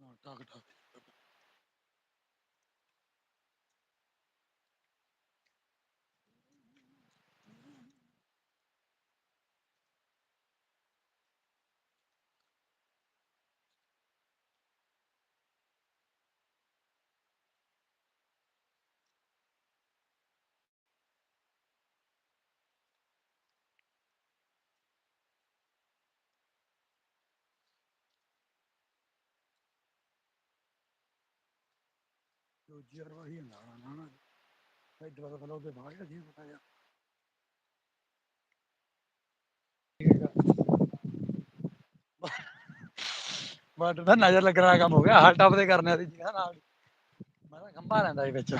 Not talk about ਦੂਜੀ ਵਾਰ ਵਹੀ ਹੁੰਦਾ ਨਾ ਨਾ ਇਹ ਦੁਬਾਰਾ ਪਹਿਲਾਂ ਉਹਦੇ ਬਾਹਰ ਗਿਆ ਪਤਾ ਜਾ ਬਟ ਤਾਂ ਨਜ਼ਰ ਲੱਗਣਾ ਕੰਮ ਹੋ ਗਿਆ। ਹਰ ਟੱਪ ਦੇ ਕਰਨੇ ਸੀ ਜਗ੍ਹਾ ਨਾਲ ਮੈਂ ਤਾਂ ਖੰਭਾ ਲੈਂਦਾ ਸੀ ਵਿੱਚ।